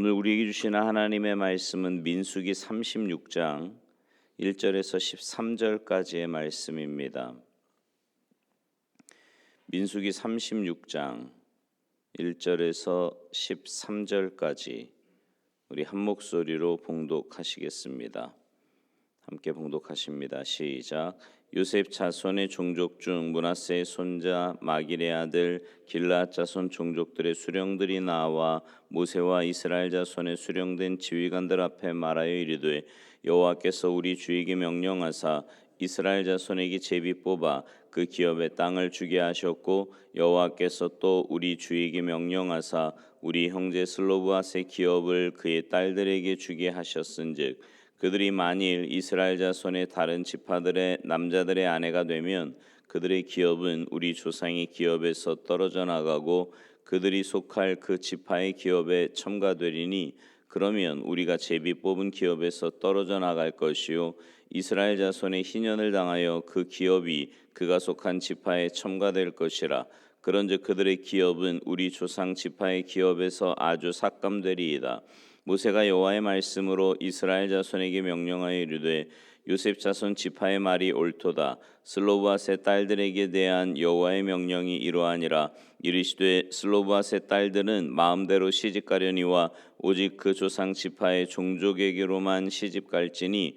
오늘 우리에게 주시는 하나님의 말씀은 민수기 36장 1절에서 13절까지의 말씀입니다. 민수기 36장 1절에서 13절까지 우리 한 목소리로 봉독하시겠습니다. 함께 봉독하십니다. 시작. 요셉 자손의 종족 중 문하세의 손자 마길의 아들 길라 자손 종족들의 수령들이 나와 모세와 이스라엘 자손의 수령된 지휘관들 앞에 말하여 이르되 여호와께서 우리 주에게 명령하사 이스라엘 자손에게 제비 뽑아 그 기업의 땅을 주게 하셨고 여호와께서 또 우리 주에게 명령하사 우리 형제 슬로브아스의 기업을 그의 딸들에게 주게 하셨은즉 그들이 만일 이스라엘 자손의 다른 지파들의 남자들의 아내가 되면 그들의 기업은 우리 조상의 기업에서 떨어져 나가고 그들이 속할 그 지파의 기업에 첨가되리니 그러면 우리가 제비 뽑은 기업에서 떨어져 나갈 것이요. 이스라엘 자손의 희년을 당하여 그 기업이 그가 속한 지파에 첨가될 것이라. 그런즉 그들의 기업은 우리 조상 지파의 기업에서 아주 삭감되리이다 모세가 여호와의 말씀으로 이스라엘 자손에게 명령하여 이르되 요셉 자손 지파의 말이 옳도다. 슬로브아스의 딸들에게 대한 여호와의 명령이 이러하니라. 이르시되 슬로브아스의 딸들은 마음대로 시집가려니와 오직 그 조상 지파의 종족에게로만 시집갈지니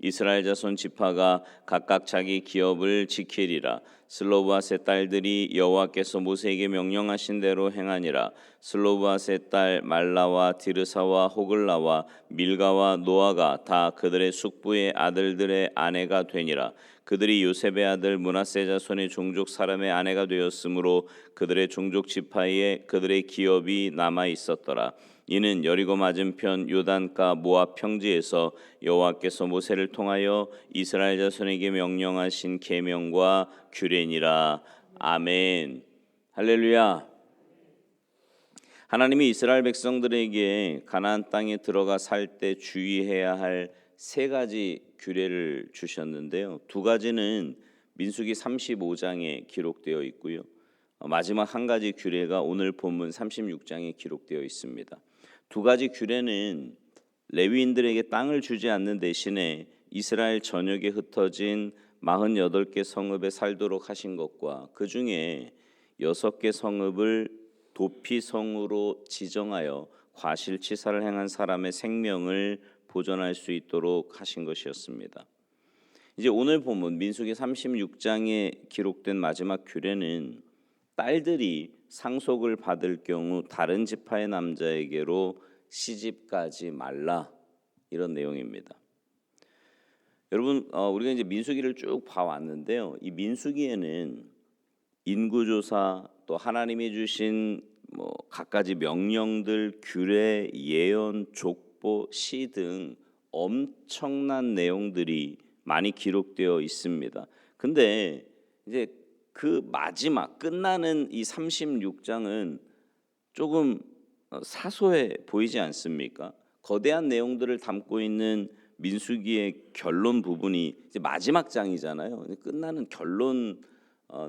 이스라엘 자손 지파가 각각 자기 기업을 지키리라. 슬로브아스의 딸들이 여호와께서 모세에게 명령하신 대로 행하니라. 슬로브아스의 딸 말라와 디르사와 호글라와 밀가와 노아가 다 그들의 숙부의 아들들의 아내가 되니라. 그들이 요셉의 아들 문하세 자손의 종족 사람의 아내가 되었으므로 그들의 종족 지파에 그들의 기업이 남아 있었더라 이는 여리고 맞은편 요단가 모압 평지에서 여호와께서 모세를 통하여 이스라엘 자손에게 명령하신 계명과 규례니라 아멘 할렐루야 하나님이 이스라엘 백성들에게 가나안 땅에 들어가 살 때 주의해야 할 세 가지 규례를 주셨는데요. 두 가지는 민수기 35장에 기록되어 있고요. 마지막 한 가지 규례가 오늘 본문 36장에 기록되어 있습니다. 두 가지 규례는 레위인들에게 땅을 주지 않는 대신에 이스라엘 전역에 흩어진 48개 성읍에 살도록 하신 것과 그 중에 6개 성읍을 도피성으로 지정하여 과실치사를 행한 사람의 생명을 보존할 수 있도록 하신 것이었습니다. 이제 오늘 본문 민수기 36장에 기록된 마지막 규례는 딸들이 상속을 받을 경우 다른 지파의 남자에게로 시집가지 말라 이런 내용입니다. 여러분 어, 우리가 이제 민수기를 쭉 봐왔는데요. 이 민수기에는 인구조사 또 하나님이 주신 뭐 갖가지 명령들, 규례, 예언, 족보, 시 등 엄청난 내용들이 많이 기록되어 있습니다. 근데 이제 그 마지막 끝나는 이 36장은 조금 어, 사소해 보이지 않습니까? 거대한 내용들을 담고 있는 민수기의 결론 부분이 마지막 장이잖아요. 끝나는 결론에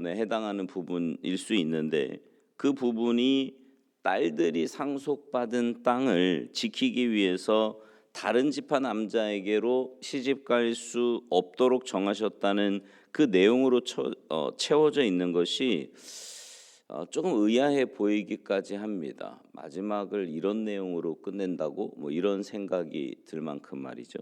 해당하는 부분일 수 있는데 그 부분이 딸들이 상속받은 땅을 지키기 위해서 다른 집파 남자에게로 시집 갈 수 없도록 정하셨다는 그 내용으로 처, 어, 채워져 있는 것이 어, 조금 의아해 보이기까지 합니다. 마지막을 이런 내용으로 끝낸다고 뭐 이런 생각이 들 만큼 말이죠.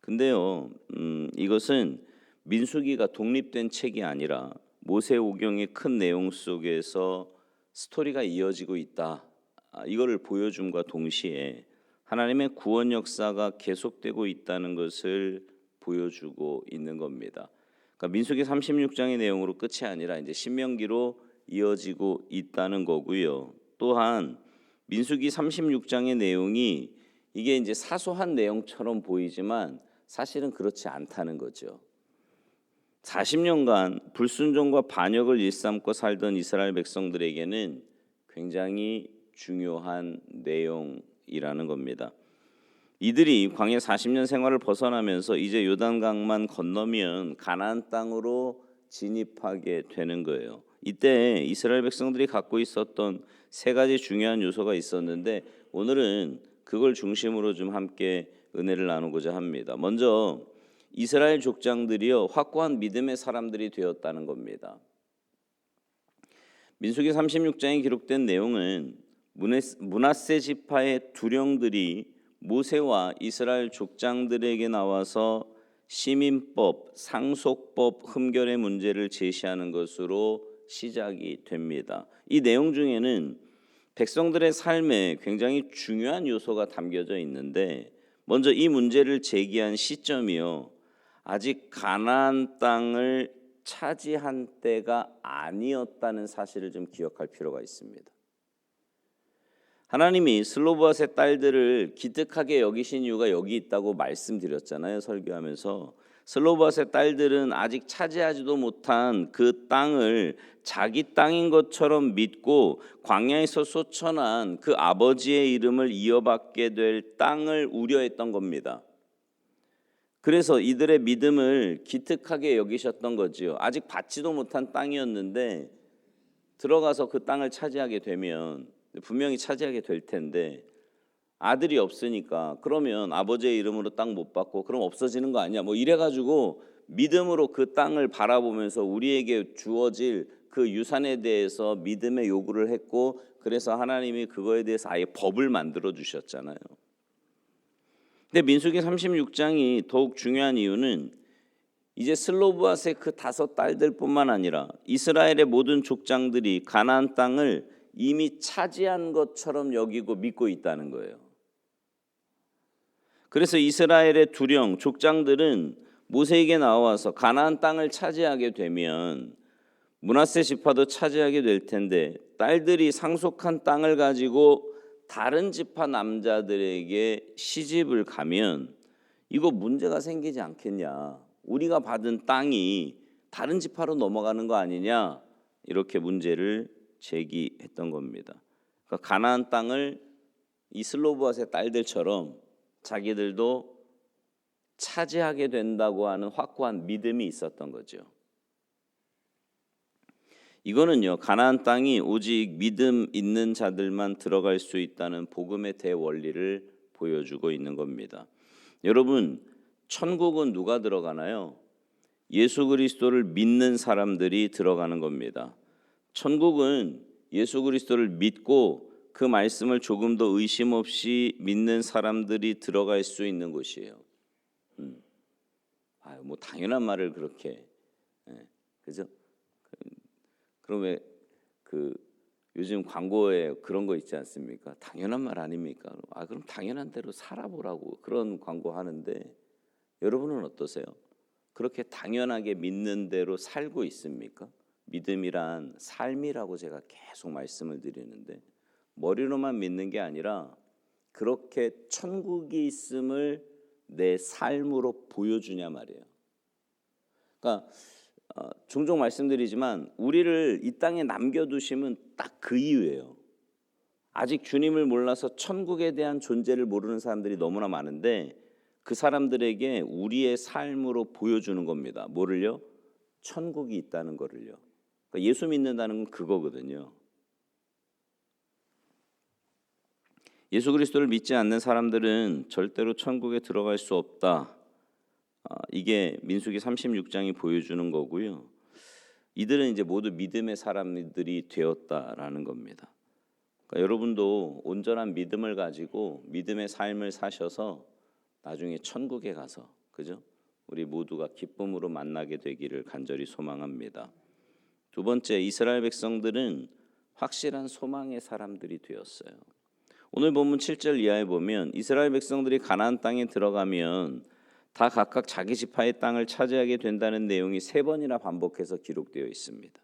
근데요, 음, 이것은 민수기가 독립된 책이 아니라 모세오경의 큰 내용 속에서 스토리가 이어지고 있다. 아, 이거를 보여줌과 동시에 하나님의 구원 역사가 계속되고 있다는 것을 보여주고 있는 겁니다. 그러니까 민수기 36장의 내용으로 끝이 아니라 이제 신명기로 이어지고 있다는 거고요. 또한 민수기 36장의 내용이 이게 이제 사소한 내용처럼 보이지만 사실은 그렇지 않다는 거죠. 40년간 불순종과 반역을 일삼고 살던 이스라엘 백성들에게는 굉장히 중요한 내용 이라는 겁니다. 이들이 광야 40년 생활을 벗어나면서 이제 요단강만 건너면 가나안 땅으로 진입하게 되는 거예요. 이때 이스라엘 백성들이 갖고 있었던 세 가지 중요한 요소가 있었는데 오늘은 그걸 중심으로 좀 함께 은혜를 나누고자 합니다. 먼저 이스라엘 족장들이요 확고한 믿음의 사람들이 되었다는 겁니다. 민수기 36장에 기록된 내용은 문하세 지파의 두령들이 모세와 이스라엘 족장들에게 나와서 시민법, 상속법 흠결의 문제를 제시하는 것으로 시작이 됩니다. 이 내용 중에는 백성들의 삶에 굉장히 중요한 요소가 담겨져 있는데 먼저 이 문제를 제기한 시점이요. 아직 가나안 땅을 차지한 때가 아니었다는 사실을 좀 기억할 필요가 있습니다. 하나님이 슬로보아의 딸들을 기특하게 여기신 이유가 여기 있다고 말씀드렸잖아요. 설교하면서 슬로바스의 딸들은 아직 차지하지도 못한 그 땅을 자기 땅인 것처럼 믿고 광야에서 쏟쳐난 그 아버지의 이름을 이어받게 될 땅을 우려했던 겁니다. 그래서 이들의 믿음을 기특하게 여기셨던 거지요. 아직 받지도 못한 땅이었는데 들어가서 그 땅을 차지하게 되면 분명히 차지하게 될 텐데 아들이 없으니까 그러면 아버지의 이름으로 땅 못 받고 그럼 없어지는 거 아니야? 뭐 이래 가지고 믿음으로 그 땅을 바라보면서 우리에게 주어질 그 유산에 대해서 믿음의 요구를 했고 그래서 하나님이 그거에 대해서 아예 법을 만들어 주셨잖아요. 근데 민수기 36장이 더욱 중요한 이유는 이제 슬로브아스의 그 다섯 딸들뿐만 아니라 이스라엘의 모든 족장들이 가나안 땅을 이미 차지한 것처럼 여기고 믿고 있다는 거예요. 그래서 이스라엘의 두령 족장들은 모세에게 나와서 가나안 땅을 차지하게 되면 문하세 지파도 차지하게 될 텐데 딸들이 상속한 땅을 가지고 다른 지파 남자들에게 시집을 가면 이거 문제가 생기지 않겠냐? 우리가 받은 땅이 다른 지파로 넘어가는 거 아니냐? 이렇게 문제를 제기했던 겁니다. 그러니까 가나안 땅을 이 슬로브아스의 딸들처럼 자기들도 차지하게 된다고 하는 확고한 믿음이 있었던 거죠. 이거는요 가나안 땅이 오직 믿음 있는 자들만 들어갈 수 있다는 복음의 대원리를 보여주고 있는 겁니다. 여러분 천국은 누가 들어가나요? 예수 그리스도를 믿는 사람들이 들어가는 겁니다. 천국은 예수 그리스도를 믿고 그 말씀을 조금 더 의심 없이 믿는 사람들이 들어갈 수 있는 곳이에요. 음. 아유, 뭐 당연한 말을 그렇게, 예, 그죠? 그러면 그 요즘 광고에 그런 거 있지 않습니까? 당연한 말 아닙니까? 아 그럼 당연한 대로 살아보라고 그런 광고 하는데 여러분은 어떠세요? 그렇게 당연하게 믿는 대로 살고 있습니까? 믿음이란 삶이라고 제가 계속 말씀을 드리는데 머리로만 믿는 게 아니라 그렇게 천국이 있음을 내 삶으로 보여주냐 말이에요. 그러니까 어, 종종 말씀드리지만 우리를 이 땅에 남겨두시면 딱그 이유예요. 아직 주님을 몰라서 천국에 대한 존재를 모르는 사람들이 너무나 많은데 그 사람들에게 우리의 삶으로 보여주는 겁니다. 뭐를요? 천국이 있다는 거를요. 그러니까 예수 믿는다는 건 그거거든요. 예수 그리스도를 믿지 않는 사람들은 절대로 천국에 들어갈 수 없다. 아, 이게 민수기 36장이 보여주는 거고요. 이들은 이제 모두 믿음의 사람들이 되었다라는 겁니다. 그러니까 여러분도 온전한 믿음을 가지고 믿음의 삶을 사셔서 나중에 천국에 가서 그죠? 우리 모두가 기쁨으로 만나게 되기를 간절히 소망합니다. 두 번째 이스라엘 백성들은 확실한 소망의 사람들이 되었어요. 오늘 본문 7절 이하에 보면 이스라엘 백성들이 가나안 땅에 들어가면 다 각각 자기 지파의 땅을 차지하게 된다는 내용이 세 번이나 반복해서 기록되어 있습니다.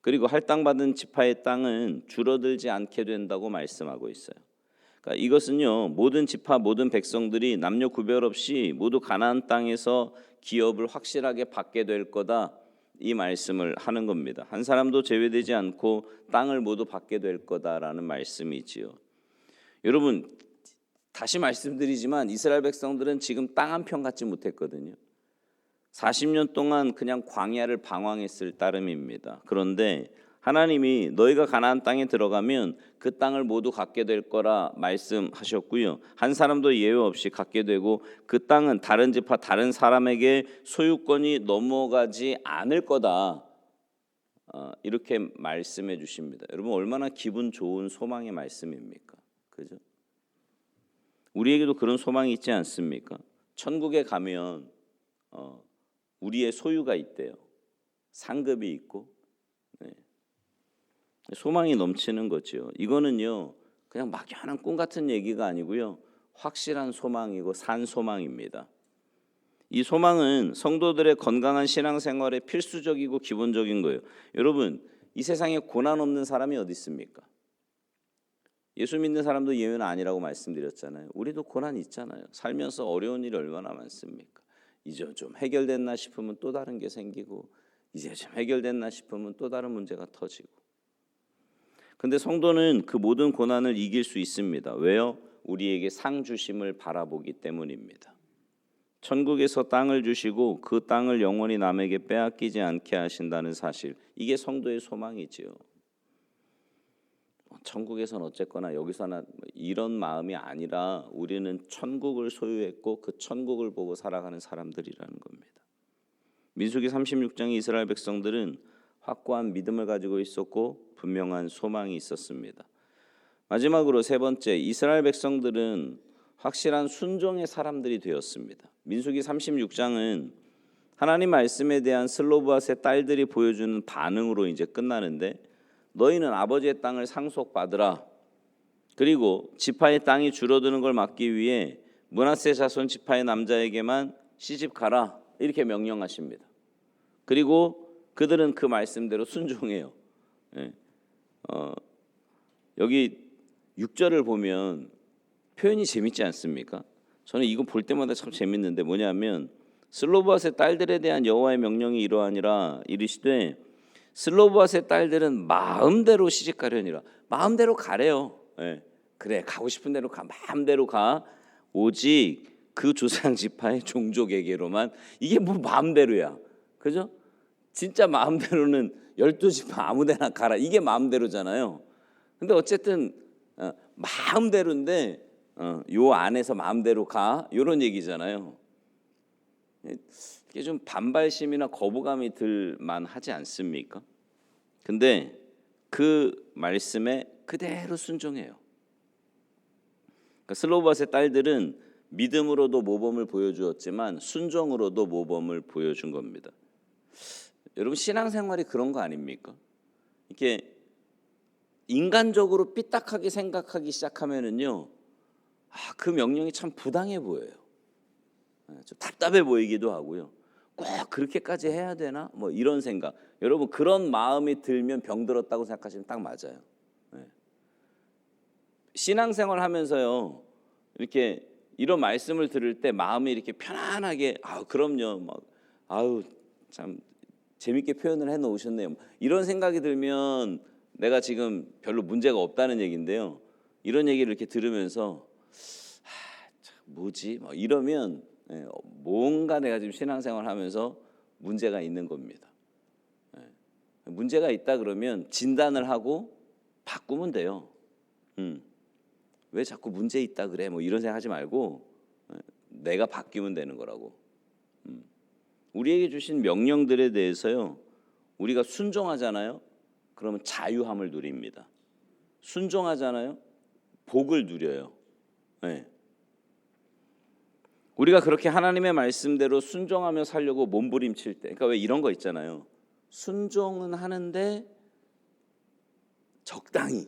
그리고 할당받은 지파의 땅은 줄어들지 않게 된다고 말씀하고 있어요. 그러니까 이것은요 모든 지파 모든 백성들이 남녀 구별 없이 모두 가나안 땅에서 기업을 확실하게 받게 될 거다 이 말씀을 하는 겁니다. 한 사람도 제외되지 않고 땅을 모두 받게 될 거다라는 말씀이지요. 여러분 다시 말씀드리지만 이스라엘 백성들은 지금 땅한평 갖지 못했거든요. 40년 동안 그냥 광야를 방황했을 따름입니다. 그런데 하나님이 너희가 가나안 땅에 들어가면 그 땅을 모두 갖게 될 거라 말씀하셨고요. 한 사람도 예외 없이 갖게 되고 그 땅은 다른 지파 다른 사람에게 소유권이 넘어가지 않을 거다. 어, 이렇게 말씀해 주십니다. 여러분 얼마나 기분 좋은 소망의 말씀입니까? 그죠? 우리에게도 그런 소망이 있지 않습니까? 천국에 가면 어, 우리의 소유가 있대요. 상급이 있고 네. 소망이 넘치는 거죠. 이거는요 그냥 막연한 꿈 같은 얘기가 아니고요 확실한 소망이고 산 소망입니다. 이 소망은 성도들의 건강한 신앙생활에 필수적이고 기본적인 거예요. 여러분 이 세상에 고난 없는 사람이 어디 있습니까? 예수 믿는 사람도 예외는 아니라고 말씀드렸잖아요. 우리도 고난 있잖아요. 살면서 어려운 일이 얼마나 많습니까? 이제 좀 해결됐나 싶으면 또 다른 게 생기고 이제 좀 해결됐나 싶으면 또 다른 문제가 터지고. 근데 성도는 그 모든 고난을 이길 수 있습니다. 왜요? 우리에게 상 주심을 바라보기 때문입니다. 천국에서 땅을 주시고 그 땅을 영원히 남에게 빼앗기지 않게 하신다는 사실. 이게 성도의 소망이지요. 천국에선 어쨌거나 여기서나 이런 마음이 아니라 우리는 천국을 소유했고 그 천국을 보고 살아가는 사람들이라는 겁니다. 민수기 36장의 이스라엘 백성들은 확고한 믿음을 가지고 있었고 분명한 소망이 있었습니다. 마지막으로 세 번째 이스라엘 백성들은 확실한 순종의 사람들이 되었습니다. 민수기 36장은 하나님 말씀에 대한 슬로브앗의 딸들이 보여주는 반응으로 이제 끝나는데 너희는 아버지의 땅을 상속받으라. 그리고 지파의 땅이 줄어드는 걸 막기 위해 문하세 자손 지파의 남자에게만 시집 가라 이렇게 명령하십니다. 그리고 그들은 그 말씀대로 순종해요. 예. 어, 여기 6절을 보면 표현이 재밌지 않습니까? 저는 이거 볼 때마다 참 재밌는데 뭐냐면 슬로바스의 딸들에 대한 여호와의 명령이 이러하니라 이르시되 슬로바스의 딸들은 마음대로 시집 가려니라 마음대로 가래요. 예. 그래 가고 싶은 대로 가 마음대로 가 오직 그 조상 지파의 종족에게로만 이게 뭐 마음대로야 그죠? 진짜 마음대로는 열두 지파 아무 데나 가라 이게 마음대로잖아요. 근데 어쨌든 어, 마음대로인데 어, 요 안에서 마음대로 가 이런 얘기잖아요. 이게 좀 반발심이나 거부감이 들 만 하지 않습니까? 근데 그 말씀에 그대로 순종해요. 그러니까 슬로바스의 딸들은 믿음으로도 모범을 보여주었지만 순종으로도 모범을 보여준 겁니다. 여러분 신앙생활이 그런 거 아닙니까? 이렇게 인간적으로 삐딱하게 생각하기 시작하면은요, 아, 그 명령이 참 부당해 보여요. 좀 답답해 보이기도 하고요. 꼭 그렇게까지 해야 되나? 뭐 이런 생각. 여러분 그런 마음이 들면 병 들었다고 생각하시면 딱 맞아요. 네. 신앙생활 하면서요. 이렇게 이런 말씀을 들을 때 마음이 이렇게 편안하게 아 그럼요. 막 아우 참 재밌게 표현을 해 놓으셨네요. 이런 생각이 들면 내가 지금 별로 문제가 없다는 얘기인데요. 이런 얘기를 이렇게 들으면서 하, 참, 뭐지? 막 이러면 예, 뭔가 내가 지금 신앙생활 하면서 문제가 있는 겁니다. 예, 문제가 있다 그러면 진단을 하고 바꾸면 돼요. 음, 왜 자꾸 문제 있다 그래? 뭐 이런 생각 하지 말고 예, 내가 바뀌면 되는 거라고. 음, 우리에게 주신 명령들에 대해서요. 우리가 순종하잖아요. 그러면 자유함을 누립니다. 순종하잖아요. 복을 누려요. 네. 우리가 그렇게 하나님의 말씀대로 순종하며 살려고 몸부림칠 때, 그러니까 왜 이런 거 있잖아요. 순종은 하는데 적당히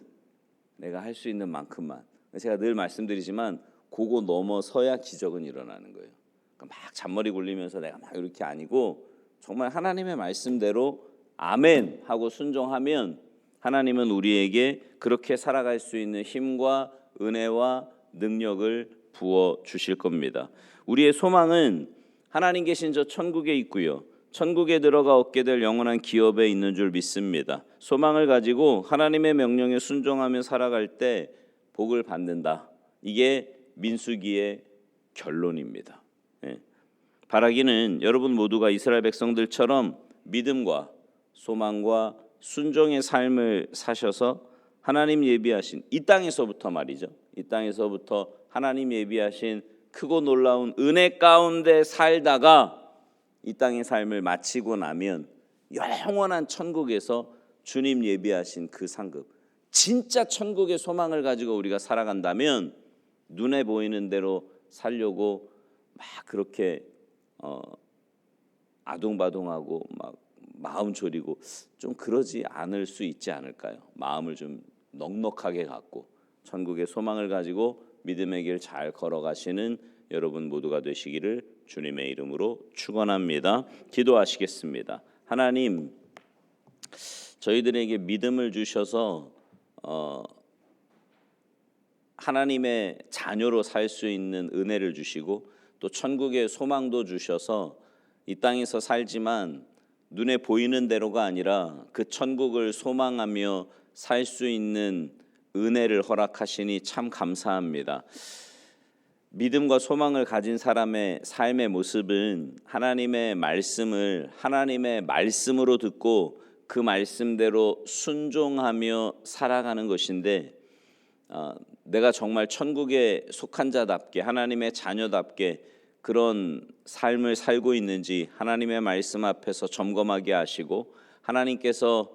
내가 할 수 있는 만큼만. 제가 늘 말씀드리지만 그거 넘어서야 기적은 일어나는 거예요. 그러니까 막 잔머리 굴리면서 내가 막 이렇게 아니고 정말 하나님의 말씀대로 아멘 하고 순종하면 하나님은 우리에게 그렇게 살아갈 수 있는 힘과 은혜와 능력을 부어 주실 겁니다. 우리의 소망은 하나님 계신 저 천국에 있고요. 천국에 들어가 얻게 될 영원한 기업에 있는 줄 믿습니다. 소망을 가지고 하나님의 명령에 순종하며 살아갈 때 복을 받는다. 이게 민수기의 결론입니다. 예. 바라기는 여러분 모두가 이스라엘 백성들처럼 믿음과 소망과 순종의 삶을 사셔서 하나님 예비하신 이 땅에서부터 말이죠. 이 땅에서부터 하나님 예비하신 크고 놀라운 은혜 가운데 살다가 이 땅의 삶을 마치고 나면 영원한 천국에서 주님 예비하신 그 상급 진짜 천국의 소망을 가지고 우리가 살아간다면 눈에 보이는 대로 살려고 막 그렇게 어 아동바동하고 막 마음 졸이고 좀 그러지 않을 수 있지 않을까요? 마음을 좀 넉넉하게 갖고 천국의 소망을 가지고 믿음의 길 잘 걸어가시는 여러분 모두가 되시기를 주님의 이름으로 축원합니다. 기도하시겠습니다. 하나님 저희들에게 믿음을 주셔서 어, 하나님의 자녀로 살 수 있는 은혜를 주시고 또 천국의 소망도 주셔서 이 땅에서 살지만 눈에 보이는 대로가 아니라 그 천국을 소망하며 살 수 있는 은혜를 허락하시니 참 감사합니다. 믿음과 소망을 가진 사람의 삶의 모습은 하나님의 말씀을 하나님의 말씀으로 듣고 그 말씀대로 순종하며 살아가는 것인데 어, 내가 정말 천국에 속한 자답게 하나님의 자녀답게 그런 삶을 살고 있는지 하나님의 말씀 앞에서 점검하게 하시고 하나님께서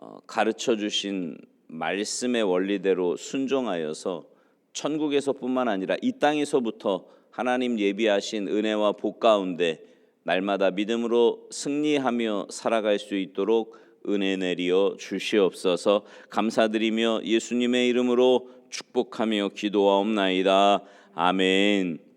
어, 가르쳐 주신 말씀의 원리대로 순종하여서 천국에서뿐만 아니라 이 땅에서부터 하나님 예비하신 은혜와 복 가운데 날마다 믿음으로 승리하며 살아갈 수 있도록 은혜 내리어 주시옵소서. 감사드리며 예수님의 이름으로 축복하며 기도하옵나이다. 아멘.